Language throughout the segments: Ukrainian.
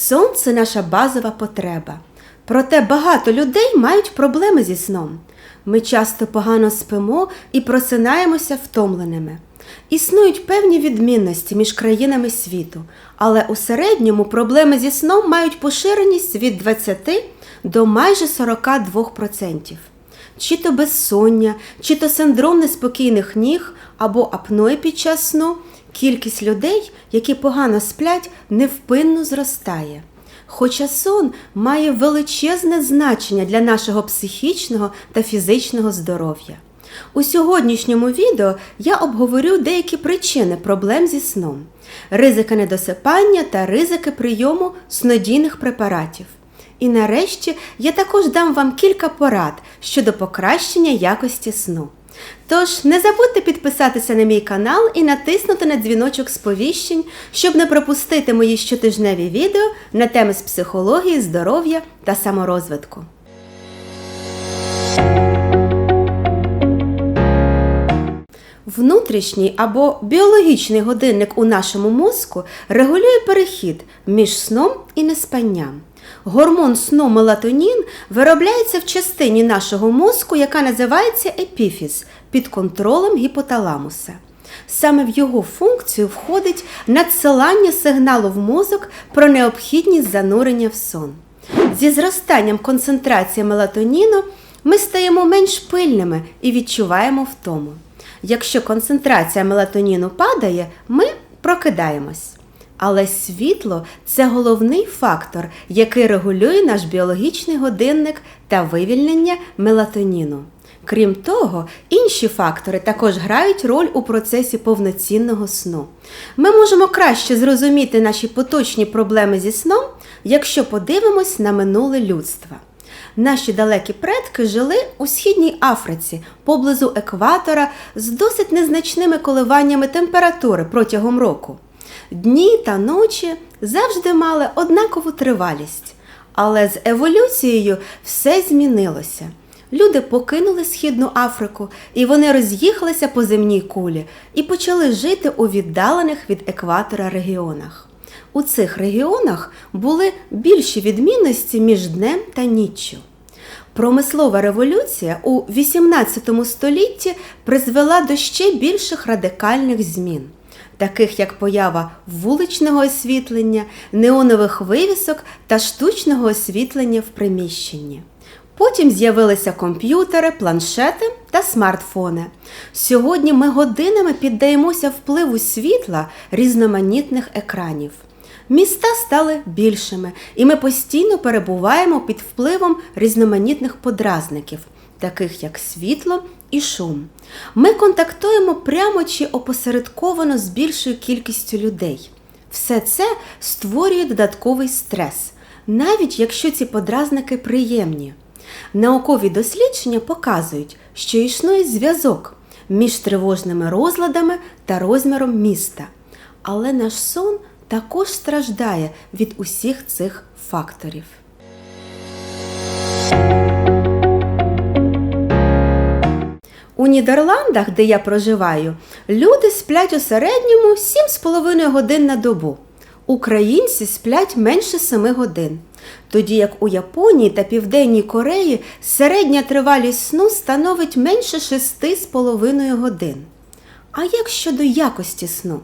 Сон це наша базова потреба. Проте багато людей мають проблеми зі сном. Ми часто погано спимо і просинаємося втомленими. Існують певні відмінності між країнами світу, але у середньому проблеми зі сном мають поширеність від 20 до майже 42%. Чи то безсоння, чи то синдром неспокійних ніг або апної під час сну, кількість людей, які погано сплять, невпинно зростає. Хоча сон має величезне значення для нашого психічного та фізичного здоров'я. У сьогоднішньому відео я обговорю деякі причини проблем зі сном, ризики недосипання та ризики прийому снодійних препаратів. І нарешті я також дам вам кілька порад щодо покращення якості сну. Тож не забудьте підписатися на мій канал і натиснути на дзвіночок сповіщень, щоб не пропустити мої щотижневі відео на теми з психології, здоров'я та саморозвитку. Внутрішній або біологічний годинник у нашому мозку регулює перехід між сном і неспанням. Гормон сну мелатонін виробляється в частині нашого мозку, яка називається епіфіз під контролем гіпоталамуса. Саме в його функцію входить надсилання сигналу в мозок про необхідність занурення в сон. Зі зростанням концентрації мелатоніну ми стаємо менш пильними і відчуваємо втому. Якщо концентрація мелатоніну падає, ми прокидаємось. Але світло це головний фактор, який регулює наш біологічний годинник та вивільнення мелатоніну. Крім того, інші фактори також грають роль у процесі повноцінного сну. Ми можемо краще зрозуміти наші поточні проблеми зі сном, якщо подивимось на минуле людства. Наші далекі предки жили у східній Африці поблизу екватора з досить незначними коливаннями температури протягом року. Дні та ночі завжди мали однакову тривалість, але з еволюцією все змінилося. Люди покинули Східну Африку, і вони роз'їхалися по земній кулі і почали жити у віддалених від екватора регіонах. У цих регіонах були більші відмінності між днем та ніччю. Промислова революція у XVIII столітті призвела до ще більших радикальних змін, таких як поява вуличного освітлення, неонових вивісок та штучного освітлення в приміщенні. Потім з'явилися комп'ютери, планшети та смартфони. Сьогодні ми годинами піддаємося впливу світла різноманітних екранів. Міста стали більшими, і ми постійно перебуваємо під впливом різноманітних подразників, таких як світло і шум. Ми контактуємо прямо чи опосередковано з більшою кількістю людей. Все це створює додатковий стрес, навіть якщо ці подразники приємні. Наукові дослідження показують, що існує зв'язок між тривожними розладами та розміром міста. Але наш сон також страждає від усіх цих факторів. У Нідерландах, де я проживаю, люди сплять у середньому 7,5 годин на добу. Українці сплять менше 7 годин. Тоді як у Японії та Південній Кореї середня тривалість сну становить менше 6,5 годин. А як щодо якості сну?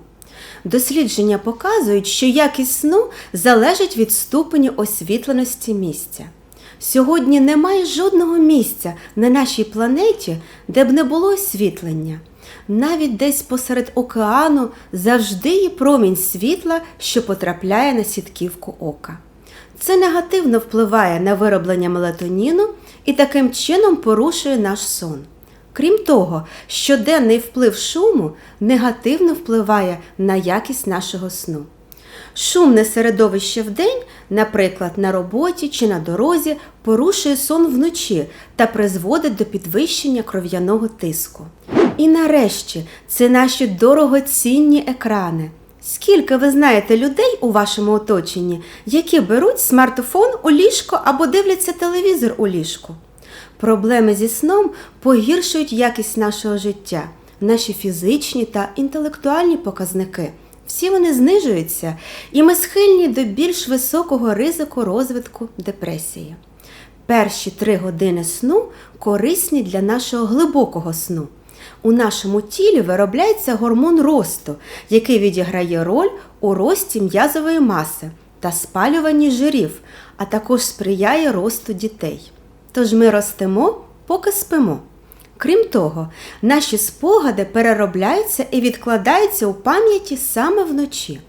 Дослідження показують, що якість сну залежить від ступеню освітленості місця. Сьогодні немає жодного місця на нашій планеті, де б не було освітлення. Навіть десь посеред океану завжди є промінь світла, що потрапляє на сітківку ока. Це негативно впливає на вироблення мелатоніну і таким чином порушує наш сон. Крім того, щоденний вплив шуму негативно впливає на якість нашого сну. Шумне середовище вдень, наприклад, на роботі чи на дорозі, порушує сон вночі та призводить до підвищення кров'яного тиску. І нарешті це наші дорогоцінні екрани. Скільки ви знаєте людей у вашому оточенні, які беруть смартфон у ліжко або дивляться телевізор у ліжку? Проблеми зі сном погіршують якість нашого життя, наші фізичні та інтелектуальні показники. Всі вони знижуються, і ми схильні до більш високого ризику розвитку депресії. Перші три години сну корисні для нашого глибокого сну. У нашому тілі виробляється гормон росту, який відіграє роль у рості м'язової маси та спалюванні жирів, а також сприяє росту дітей. Тож ми ростемо, поки спимо. Крім того, наші спогади переробляються і відкладаються у пам'яті саме вночі.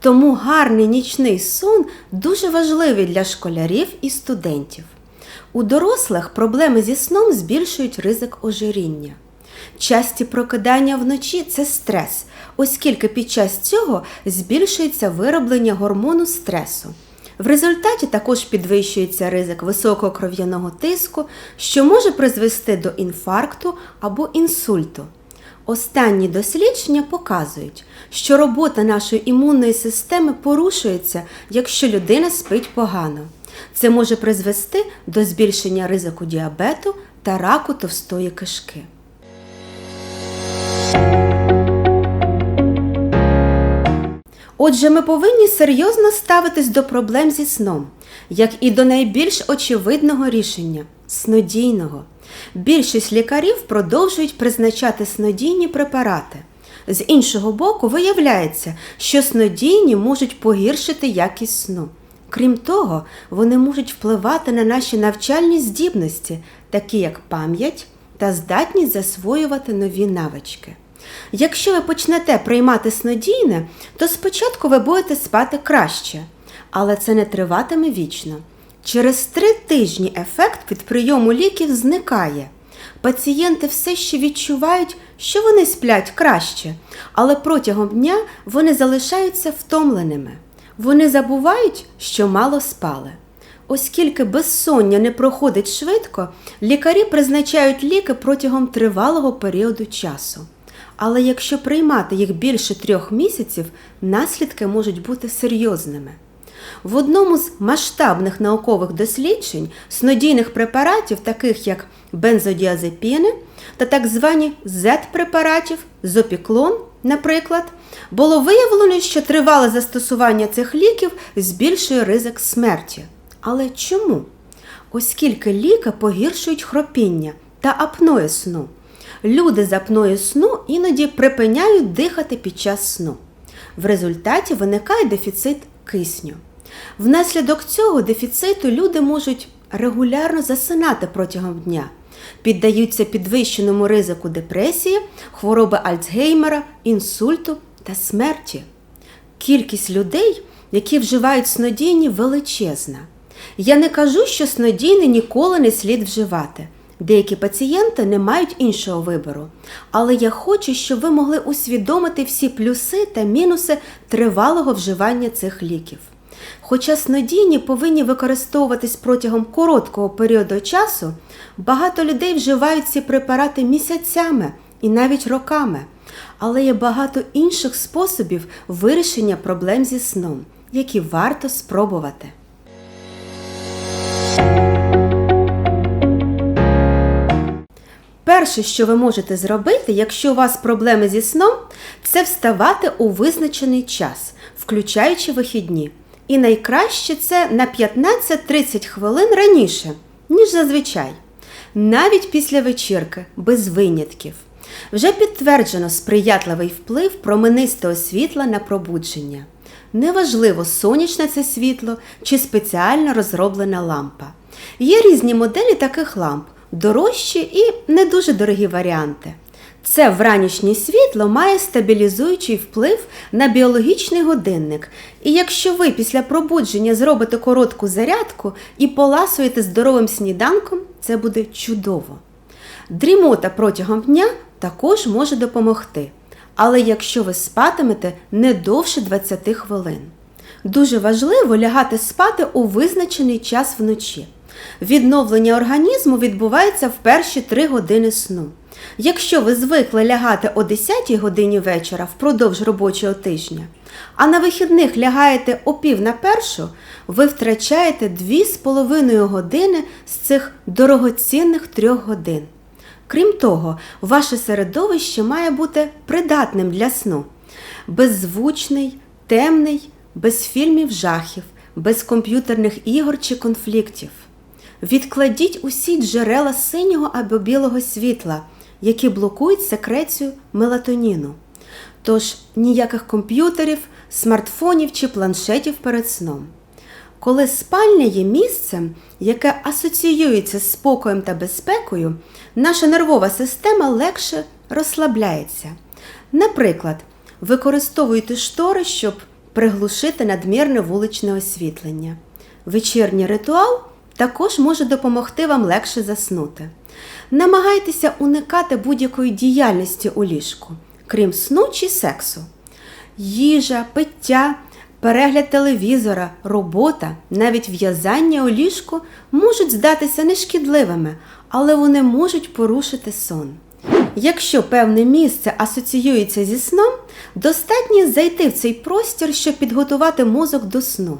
Тому гарний нічний сон дуже важливий для школярів і студентів. У дорослих проблеми зі сном збільшують ризик ожиріння. Часті прокидання вночі це стрес, оскільки під час цього збільшується вироблення гормону стресу. В результаті також підвищується ризик високого кров'яного тиску, що може призвести до інфаркту або інсульту. Останні дослідження показують, що робота нашої імунної системи порушується, якщо людина спить погано. Це може призвести до збільшення ризику діабету та раку товстої кишки. Отже, ми повинні серйозно ставитись до проблем зі сном, як і до найбільш очевидного рішення снодійного. Більшість лікарів продовжують призначати снодійні препарати. З іншого боку, виявляється, що снодійні можуть погіршити якість сну. Крім того, вони можуть впливати на наші навчальні здібності, такі як пам'ять та здатність засвоювати нові навички. Якщо ви почнете приймати снодійне, то спочатку ви будете спати краще, але це не триватиме вічно. Через три тижні ефект від прийому ліків зникає. Пацієнти все ще відчувають, що вони сплять краще, але протягом дня вони залишаються втомленими. Вони забувають, що мало спали. Оскільки безсоння не проходить швидко, лікарі призначають ліки протягом тривалого періоду часу. Але якщо приймати їх більше трьох місяців, наслідки можуть бути серйозними. В одному з масштабних наукових досліджень снодійних препаратів, таких як бензодіазепіни та так звані Z-препаратів, зопіклон, наприклад, було виявлено, що тривале застосування цих ліків збільшує ризик смерті. Але чому? Оскільки ліки погіршують хропіння та апноє сну. Люди з апною сну іноді припиняють дихати під час сну. В результаті виникає дефіцит кисню. Внаслідок цього дефіциту люди можуть регулярно засинати протягом дня, піддаються підвищеному ризику депресії, хвороби Альцгеймера, інсульту та смерті. Кількість людей, які вживають снодійні, величезна. Я не кажу, що снодійне ніколи не слід вживати. Деякі пацієнти не мають іншого вибору, але я хочу, щоб ви могли усвідомити всі плюси та мінуси тривалого вживання цих ліків. Хоча снодійні повинні використовуватись протягом короткого періоду часу, багато людей вживають ці препарати місяцями і навіть роками, але є багато інших способів вирішення проблем зі сном, які варто спробувати. Перше, що ви можете зробити, якщо у вас проблеми зі сном, це вставати у визначений час, включаючи вихідні. І найкраще це на 15-30 хвилин раніше, ніж зазвичай, навіть після вечірки, без винятків. Вже підтверджено сприятливий вплив променистого світла на пробудження. Неважливо, сонячне це світло чи спеціально розроблена лампа. Є різні моделі таких ламп дорожчі і не дуже дорогі варіанти. Це вранішнє світло має стабілізуючий вплив на біологічний годинник, і якщо ви після пробудження зробите коротку зарядку і поласуєте здоровим сніданком, це буде чудово. Дрімота протягом дня також може допомогти, але якщо ви спатимете не довше 20 хвилин. Дуже важливо лягати спати у визначений час вночі. Відновлення організму відбувається в перші 3 години сну. Якщо ви звикли лягати о 10 годині вечора впродовж робочого тижня, а на вихідних лягаєте о пів на першу, ви втрачаєте 2,5 години з цих дорогоцінних 3 годин. Крім того, ваше середовище має бути придатним для сну. беззвучний, темний, без фільмів жахів, без комп'ютерних ігор чи конфліктів. Відкладіть усі джерела синього або білого світла, які блокують секрецію мелатоніну. Тож ніяких комп'ютерів, смартфонів чи планшетів перед сном. Коли спальня є місцем, яке асоціюється з спокоєм та безпекою, наша нервова система легше розслабляється. Наприклад, використовуйте штори, щоб приглушити надмірне вуличне освітлення. Вечірній ритуал також може допомогти вам легше заснути. Намагайтеся уникати будь-якої діяльності у ліжку, крім сну чи сексу. Їжа, пиття, перегляд телевізора, робота, навіть в'язання у ліжку можуть здатися нешкідливими, але вони можуть порушити сон. Якщо певне місце асоціюється зі сном, достатньо зайти в цей простір, щоб підготувати мозок до сну.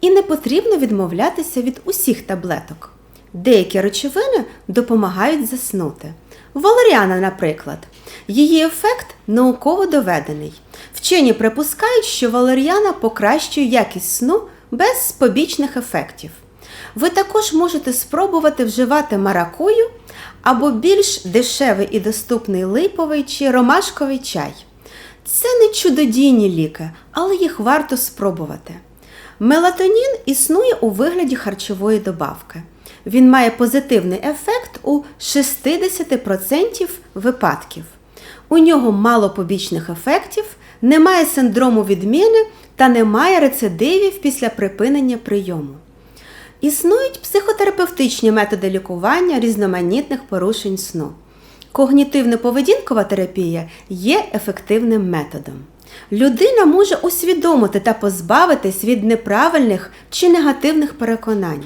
І не потрібно відмовлятися від усіх таблеток. Деякі речовини допомагають заснути. Валеріана, наприклад, її ефект науково доведений. Вчені припускають, що валеріана покращує якість сну без побічних ефектів. Ви також можете спробувати вживати маракую або більш дешевий і доступний липовий чи ромашковий чай. Це не чудодійні ліки, але їх варто спробувати. Мелатонін існує у вигляді харчової добавки. Він має позитивний ефект у 60% випадків. У нього мало побічних ефектів, немає синдрому відміни та немає рецидивів після припинення прийому. Існують психотерапевтичні методи лікування різноманітних порушень сну. Когнітивно-поведінкова терапія є ефективним методом. Людина може усвідомити та позбавитись від неправильних чи негативних переконань.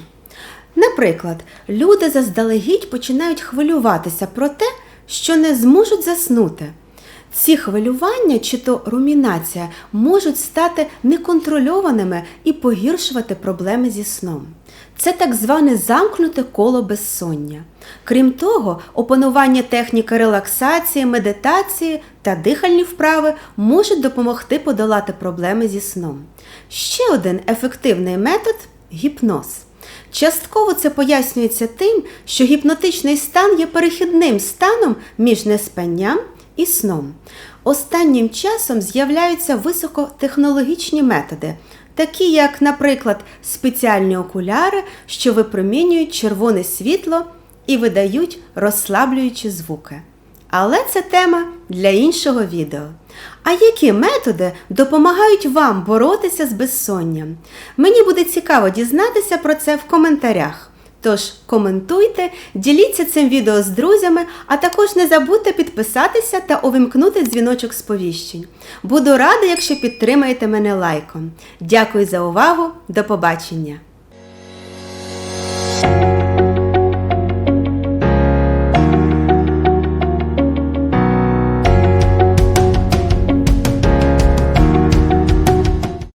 Наприклад, люди заздалегідь починають хвилюватися про те, що не зможуть заснути. Ці хвилювання чи то румінація можуть стати неконтрольованими і погіршувати проблеми зі сном. Це так зване замкнуте коло безсоння. Крім того, опанування техніки релаксації, медитації та дихальні вправи можуть допомогти подолати проблеми зі сном. Ще один ефективний метод гіпноз. Частково це пояснюється тим, що гіпнотичний стан є перехідним станом між неспанням і сном. Останнім часом з'являються високотехнологічні методи, такі як, наприклад, спеціальні окуляри, що випромінюють червоне світло і видають розслаблюючі звуки. Але це тема для іншого відео. А які методи допомагають вам боротися з безсонням? Мені буде цікаво дізнатися про це в коментарях. Тож коментуйте, діліться цим відео з друзями, а також не забудьте підписатися та увімкнути дзвіночок сповіщень. Буду рада, якщо підтримаєте мене лайком. Дякую за увагу, до побачення!